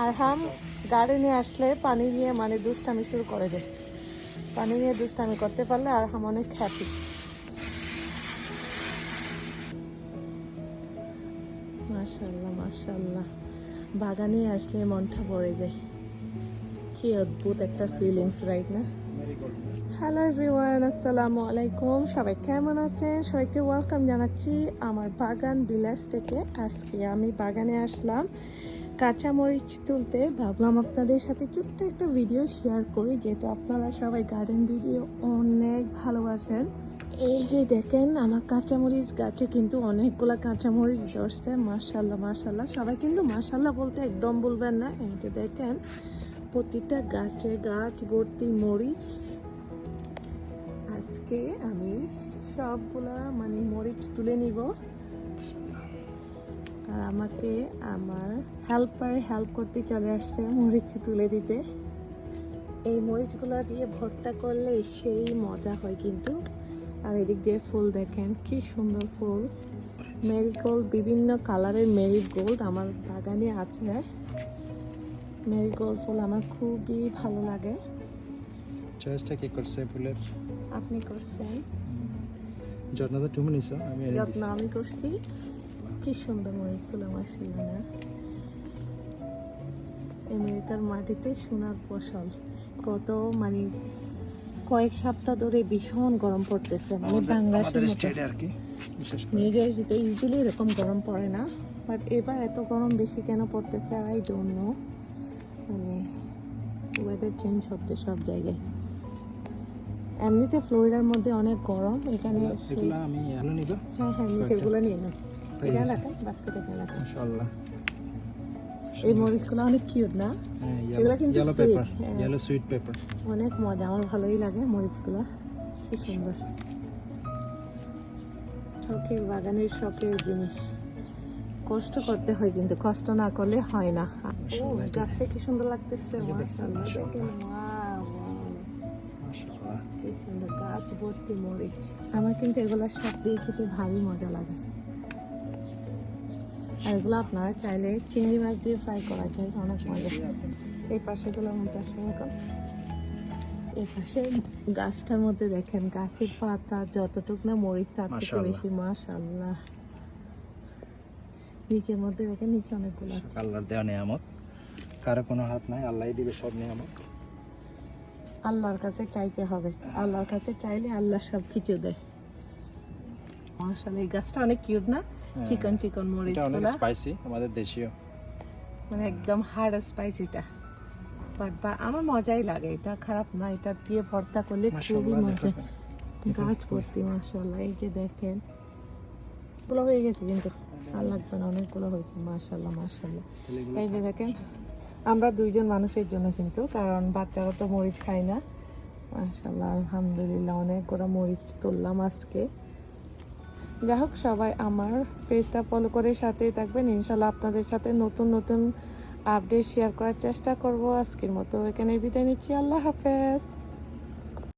আর হাম গাড়ি নিয়ে আসলে পানি নিয়ে মানে দুষ্টামি শুরু করে দেয়। পানি নিয়ে দুষ্টামি করতে পারলে আর হাম অনেক হ্যাপি মাশাল্লাহ মাশাল্লাহ বাগানে আসলে মনটা ভরে যায়। কি অদ্ভুত একটা ফিলিংস রাইট না? হ্যালো এভরিওয়ান আসসালামু আলাইকুম। সবাই কেমন আছেন? সবাইকে ওয়েলকাম জানাচ্ছি আমার বাগান বিলাস থেকে। আজকে আমি বাগানে আসলাম। কাঁচামরিচ তুলতে ভাবলাম আপনাদের সাথে ছোট্ট একটা ভিডিও শেয়ার করি, যেহেতু আপনারা সবাই গার্ডেন ভিডিও অনেক ভালোবাসেন। এই যে দেখেন, আমার কাঁচামরিচ গাছে কিন্তু অনেকগুলা কাঁচামরিচ ধরছে মার্শাল্লাহ মার্শাল্লাহ সবাই কিন্তু মার্শাল্লাহ বলতে একদম বলবেন না। এই যে দেখেন, প্রতিটা গাছে গাছ, ভর্তি মরিচ। আজকে আমি সবগুলা মানে মরিচ তুলে নিব। আর আমাকে আমার হেল্পার হেল্প করতে চলে আসছে মরিচ তুলে দিতে। এই মরিচগুলো দিয়ে ভর্তা করলে সেই মজা হয় কিন্তু। আর এদিক দিয়ে ফুল দেখেন কি সুন্দর ফুল। মেরিগোল্ড বিভিন্ন কালারের মেরিগোল্ড আমার বাগানে আছে। মেরিগোল্ড ফুল আমার খুবই ভালো লাগে। চয়েসটা কি করছে ফুলের? আপনি করছেন? যত্ন তো তুমি নিছো আমি যত্ন আমি করছি। কি সুন্দর মরিচগুলো মাসিলা না আমেরিকার মাটিতে সোনার ফসল। কত মানে কয়েক সপ্তাহ ধরে ভীষণ গরম পড়তেছে। মানে বাংলাদেশের মতো। নিউ জার্সিতে ইউজুয়ালি এরকম গরম পড়ে না। বাট এবার এত গরম বেশি কেন পড়তেছে? আই ডোন্ট নো মানে ওয়েদার চেঞ্জ হচ্ছে সব জায়গায়। এমনিতে ফ্লোরিডার মধ্যে অনেক গরম। এখানে হ্যাঁ হ্যাঁ নিচেরগুলো নিয়ে নাও। তাই এটা বাস্কেটে রাখেন মাশাআল্লাহ। এই মরিচগুলো অনেক কিউট না? হ্যাঁ এগুলো কিন্তু yellow sweet, pepper yes. Yellow sweet pepper অনেক মজা আমার ভালোই লাগে মরিচগুলো। কি সুন্দর। শখের বাগানের শখের জিনিস। কষ্ট করতে হয় কিন্তু কষ্ট না করলে হয় না। ও গাছটা কি সুন্দর লাগতেছে? মাশাআল্লাহ দেখেন কি সুন্দর গাছ ভর্তি মরিচ। আমার কিন্তু এগুলো শাক দিয়ে খেতে ভারী মজা লাগে। আর এগুলো আপনারা চাইলে চিংড়ি মাছ দিয়ে ফ্রাই করা যায় অনেক মজা। এই পাশেগুলোর মধ্যে এখন। এই পাশে গাছটার মধ্যে দেখেন গাছের পাতা যতটুক না মরিচ তার থেকে। বেশি মাশাল্লাহ নিচের মধ্যে দেখেন নিচে অনেকগুলো আছে। আল্লাহর দেওয়া নিয়ামত। কারও কোনো হাত নাই আল্লাহই দিবে সব নিয়ামত। আল্লাহর কাছে চাইতে হবে। আল্লাহর কাছে চাইলে আল্লাহ সব কিছু দেয়। মাশাল্লাহ এই গাছটা অনেক কিউট না? হ্যাঁ। চিকন চিকন মরিচ এটা অনেক স্পাইসি আমাদের দেশীয়। মানে একদম হার্ড স্পাইসিটা বাট বা আমার মজাই লাগে এটা খারাপ না এটা দিয়ে ভর্তা করলে খুবই মজা। গাছ ভর্তি মাশাল্লাহ এই যে দেখেন। গুলো হয়ে গেছে কিন্তু আর লাগবে না অনেকগুলো হয়েছে তাহলে এগুলো এই যে দেখেন আমরা দুইজন মানুষের জন্য কিন্তু কারণ বাচ্চারা তো মরিচ খায় না। মাশাল্লাহ আলহামদুলিল্লাহ অনেক করে মরিচ তুললাম আজকে। যাই হোক সবাই আমার পেজটা ফলো করে সাথেই থাকবেন। ইনশাল্লাহ আপনাদের সাথে নতুন নতুন আপডেট শেয়ার করার চেষ্টা করব আজকের মতো। এখানে বিদায় নিচ্ছি। আল্লাহ হাফেজ।